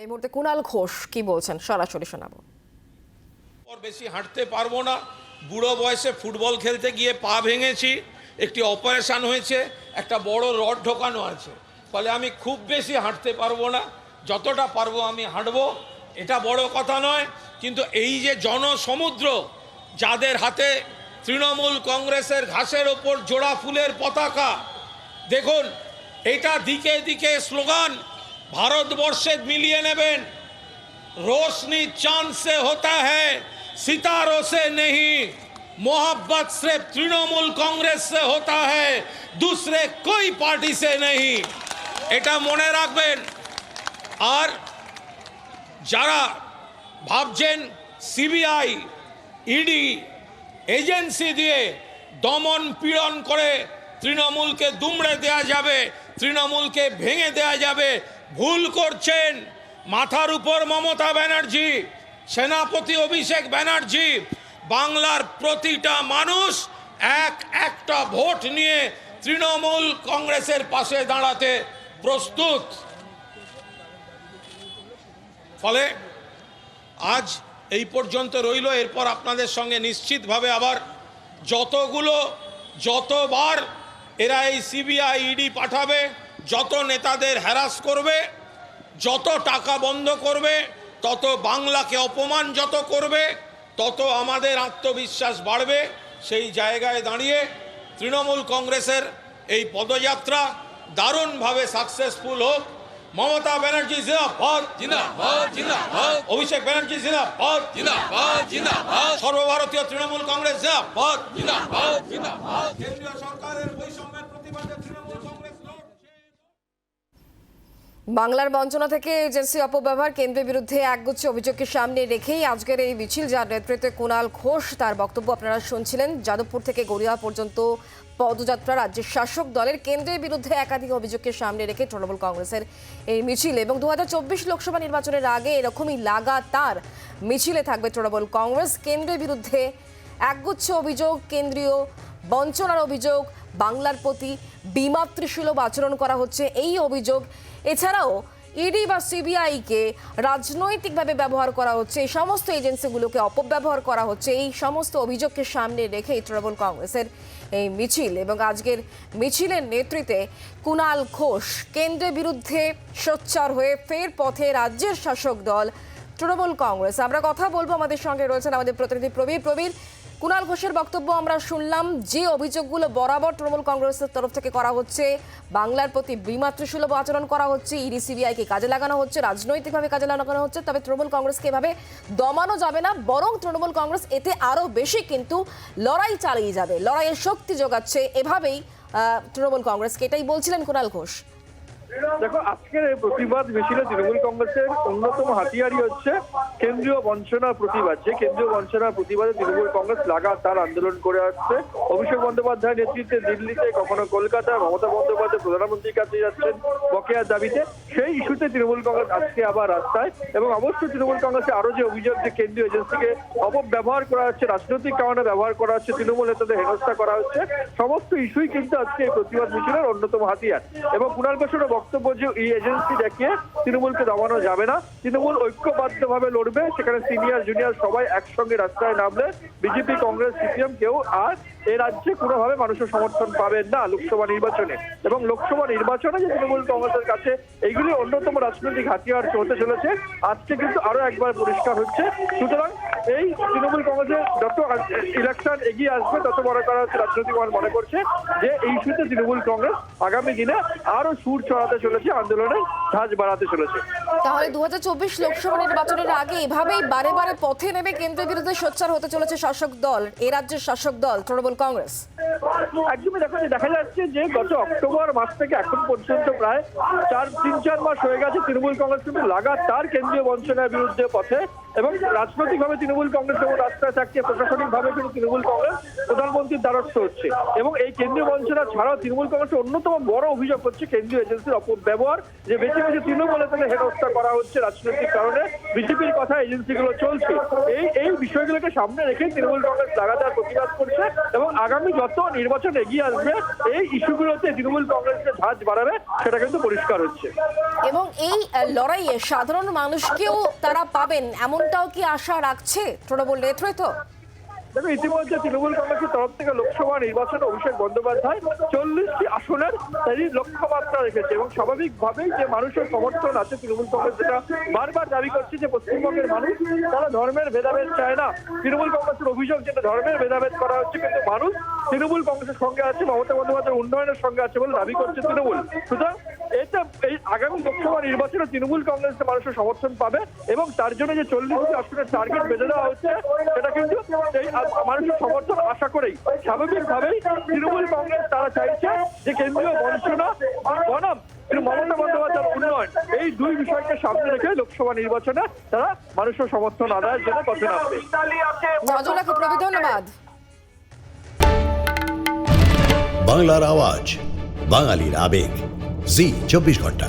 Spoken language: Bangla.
এই মুহূর্তে কুণাল ঘোষ কি বলছেন? সরাসরি শোনাবো। ওর বেশি হাঁটতে পারব না। বুড়ো বয়সে ফুটবল খেলতে গিয়ে পা ভেঙেছি। একটি অপারেশন হয়েছে। একটা বড় রড ঢোকানো আছে। ফলে আমি খুব বেশি হাঁটতে পারব না। যতটা পারব আমি হাঁটবো। এটা বড় কথা নয়। কিন্তু এই যে জনসমুদ্র, যাদের হাতে তৃণমূল কংগ্রেসের ঘাসের ওপর জোড়া ফুলের পতাকা, দেখুন, এটা দিকে দিকে স্লোগান ভারতবর্ষে মিলিয়ে নেবেন रोशनी चांद से होता है सितारों से नहीं मोहब्बत सिर्फ तृणमूल कांग्रेस से होता है दूसरे कोई पार्टी से नहीं এটা মনে রাখবেন আর যারা ভাবছেন সিবিআই ইডি এজেন্সি দিয়ে দমন পীড়ন করে তৃণমূলকে দুমড়ে দেয়া যাবে তৃণমূলকে ভেঙে দেয়া যাবে। ভুল করছেন মাথার উপর মমতা ব্যানার্জি, সেনাপতি অভিষেক ব্যানার্জি। বাংলার প্রতিটা মানুষ এক একটা ভোট নিয়ে তৃণমূল কংগ্রেসের পাশে দাঁড়াতে প্রস্তুত। ফলে আজ এই পর্যন্ত রইল, এরপর আপনাদের সঙ্গে নিশ্চিতভাবে আবার যতগুলো, যতবার এরা এই সিবিআই ইডি পাঠাবে, যত নেতাদের হ্যারাস করবে, যত টাকা বন্ধ করবে, তত বাংলাকে অপমান যত করবে, তত আমাদের আত্মবিশ্বাস বাড়বে। সেই জায়গায় দাঁড়িয়ে তৃণমূল কংগ্রেসের এই পদযাত্রা দারুণভাবে সাকসেসফুল হোক। মমতা ব্যানার্জি অভিষেক ব্যানার্জি সর্বভারতীয় তৃণমূল কংগ্রেস সরকারের বাংলার বঞ্চনা থেকে এজেন্সি অপব্যবহার, কেন্দ্রের বিরুদ্ধে একগুচ্ছ অভিযোগকে সামনে রেখেই আজকের এই মিছিল যার নেতৃত্বে কুণাল ঘোষ তার বক্তব্য আপনারা শুনছিলেন। যাদবপুর থেকে গড়িয়া পর্যন্ত পদযাত্রা রাজ্যের শাসক দলের কেন্দ্রের বিরুদ্ধে একাধিক অভিযোগকে সামনে রেখে তৃণমূল কংগ্রেসের এই মিছিল এবং দু হাজার চব্বিশ লোকসভা নির্বাচনের আগে এরকমই লাগাতার মিছিলে থাকবে তৃণমূল কংগ্রেস। কেন্দ্রের বিরুদ্ধে একগুচ্ছ অভিযোগ, কেন্দ্রীয় বঞ্চনার অভিযোগ, বাংলার প্রতি বিমাতৃসুলভ আচরণ করা হচ্ছে এই অভিযোগ। এছাড়াও ইডি বা সিবিআইকে রাজনৈতিকভাবে ব্যবহার করা হচ্ছে। এই সমস্ত এজেন্সিগুলোকে অপব্যবহার করা হচ্ছে। এই সমস্ত অভিযোগকে সামনে রেখেই তৃণমূল কংগ্রেসের এই মিছিল এবং আজকের মিছিলের নেতৃত্বে কুণাল ঘোষ কেন্দ্রের বিরুদ্ধে সোচ্চার হয়ে ফের পথে রাজ্যের শাসক দল তৃণমূল কংগ্রেস। আমরা কথা বলব আমাদের সঙ্গে রয়েছেন আমাদের প্রতিনিধি প্রবীর। প্রবীর কুণাল ঘোষের বক্তব্য আমরা শুনলাম, যে অভিযোগগুলো বরাবর তৃণমূল কংগ্রেসের তরফ থেকে করা হচ্ছে, বাংলার প্রতি বিমাতৃসুলভ আচরণ করা হচ্ছে, ইডি, সিবিআইকে কাজে লাগানো হচ্ছে, রাজনৈতিকভাবে কাজে লাগানো হচ্ছে, তবে তৃণমূল কংগ্রেসকে এভাবে দমানো যাবে না, বরং তৃণমূল কংগ্রেস এতে আরও বেশি কিন্তু লড়াই চালিয়ে যাবে, লড়াইয়ের শক্তি যোগাচ্ছে, এভাবেই তৃণমূল কংগ্রেসকে। এটাই বলছিলেন কুণাল ঘোষ। দেখো, আজকের এই প্রতিবাদ মিছিলে তৃণমূল কংগ্রেসের অন্যতম হাতিয়ারই হচ্ছে কেন্দ্রীয় বঞ্চনার প্রতিবাদ। যে কেন্দ্রীয় বঞ্চনার প্রতিবাদে তৃণমূল কংগ্রেস লাগাতার আন্দোলন করে আসছে। অভিষেক বন্দ্যোপাধ্যায় নেতৃত্বে দিল্লিতে, কখনো কলকাতা মমতা বন্দ্যোপাধ্যায় প্রধানমন্ত্রীর কাছে যাচ্ছেন বকেয়ার দাবিতে। সেই ইস্যুতে তৃণমূল কংগ্রেস আজকে আবার রাস্তায় এবং অবশ্যই তৃণমূল কংগ্রেসের আরও যে অভিযোগ যে কেন্দ্রীয় এজেন্সিকে অপব্যবহার করা হচ্ছে, রাজনৈতিক কারণে ব্যবহার করা হচ্ছে, তৃণমূল নেতাদের হেনস্থা করা হচ্ছে, সমস্ত ইস্যুই কিন্তু আজকে এই প্রতিবাদ মিছিলের অন্যতম হাতিয়ার। এবং কুণাল ঘোষেরও বক্তব্য যে এই এজেন্সি দেখিয়ে তৃণমূলকে দমানো যাবে না, তৃণমূল ঐক্যবদ্ধভাবে লড়বে, সেখানে সিনিয়র জুনিয়র সবাই একসঙ্গে রাস্তায় নামলে বিজেপি কংগ্রেস সিপিএম কেউ আর এ রাজ্যে কোনোভাবে মানুষের সমর্থন পাবেন না লোকসভা নির্বাচনে। এবং লোকসভা নির্বাচনে যে তৃণমূল কংগ্রেসের কাছে এইগুলি অন্যতম রাজনৈতিক হাতিয়ার চলতে চলেছে। আজকে কিন্তু আরও একবার পরিষ্কার হচ্ছে। সুতরাং এই তৃণমূল কংগ্রেসের যত ইলেকশন এগিয়ে আসবে, তত মনে করা হচ্ছে রাজনৈতিক মনে করছে যে এই ইস্যুতে তৃণমূল কংগ্রেস আগামী দিনে আরও সুর চড়াতে চলেছে আন্দোলনে ধাঁচ বাড়াতে চলেছে। তাহলে দু হাজার চব্বিশ লোকসভা নির্বাচনের আগে এভাবেই বারে বারে পথে নেমে কেন্দ্রের বিরুদ্ধে সোচ্চার হতে চলেছে শাসক দল, এ রাজ্যের শাসক দল, তৃণমূল কংগ্রেস। একদমই দেখা দেখা যাচ্ছে যে গত অক্টোবর মাস থেকে এখন পর্যন্ত প্রায় চার, তিন, চার মাস হয়ে গেছে তৃণমূল কংগ্রেস কিন্তু লাগাতার কেন্দ্রীয় বঞ্চনার বিরুদ্ধে পথে এবং রাজনৈতিকভাবে তৃণমূল কংগ্রেস যেমন রাস্তায় থাকছে, প্রশাসনিকভাবে কিন্তু তৃণমূল কংগ্রেস প্রধানমন্ত্রীর দ্বারস্থ হচ্ছে এবং এই কেন্দ্রীয় বঞ্চনা ছাড়াও তৃণমূল কংগ্রেসের অন্যতম বড় অভিযোগ হচ্ছে কেন্দ্রীয় এজেন্সির অপব্যবহার, যে বেছে বেছে তৃণমূলে থেকে হেনস্থা করা হচ্ছে রাজনৈতিক কারণে। বিজেপির কথা এজেন্সিগুলো চলছে। এই এই বিষয়গুলোকে সামনে রেখে তৃণমূল কংগ্রেস লাগাতার প্রতিবাদ করছে এবং আগামী যত নির্বাচন এগিয়ে আসবে, এই ইস্যুগুলোতে তৃণমূল কংগ্রেসের ঝাঁজ বাড়াবে, সেটা কিন্তু পরিষ্কার হচ্ছে। এবং এই লড়াইয়ে সাধারণ মানুষকেও তারা পাবেন, এমনটাও কি আশা রাখছে তৃণমূল নেতৃত্ব? দেখো, ইতিমধ্যে তৃণমূল কংগ্রেসের তরফ থেকে লোকসভা নির্বাচনে অভিষেক বন্দ্যোপাধ্যায় চল্লিশটি আসনের তারই লক্ষ্যমাত্রা রেখেছে এবং স্বাভাবিকভাবেই যে মানুষের সমর্থন আছে তৃণমূল কংগ্রেস যেটা বারবার দাবি করছে যে পশ্চিমবঙ্গের মানুষ তারা ধর্মের ভেদাভেদ চায় না। তৃণমূল কংগ্রেসের অভিযোগ যেটা ধর্মের ভেদাভেদ করা হচ্ছে, কিন্তু মানুষ তৃণমূল কংগ্রেসের সঙ্গে আছে, মমতা বন্দ্যোপাধ্যায় উন্নয়নের সঙ্গে আছে বলে দাবি করছে তৃণমূল। সুতরাং আগামী লোকসভা নির্বাচনে তৃণমূল কংগ্রেসের মানুষের সমর্থন পাবে এবং তার জন্য যে চল্লিশটি আসনের টার্গেট বেঁধে দেওয়া হচ্ছে সেটা কিন্তু এই আ- মানুষের সমর্থন আশা করেই। স্বাভাবিকভাবেই তৃণমূল কংগ্রেস তারা চাইছে যে কেন্দ্রীয় বঞ্চনা বনাম মমতা বন্দ্যোপাধ্যায়ের উন্নয়ন। এই দুই বিষয়কে সামনে রেখে লোকসভা নির্বাচনে তারা মানুষের সমর্থন আদায়ের জন্য পথে নামবে। ধন্যবাদ। বাংলার আওয়াজ বাঙালির আবেগ। জি চব্বিশ ঘণ্টা।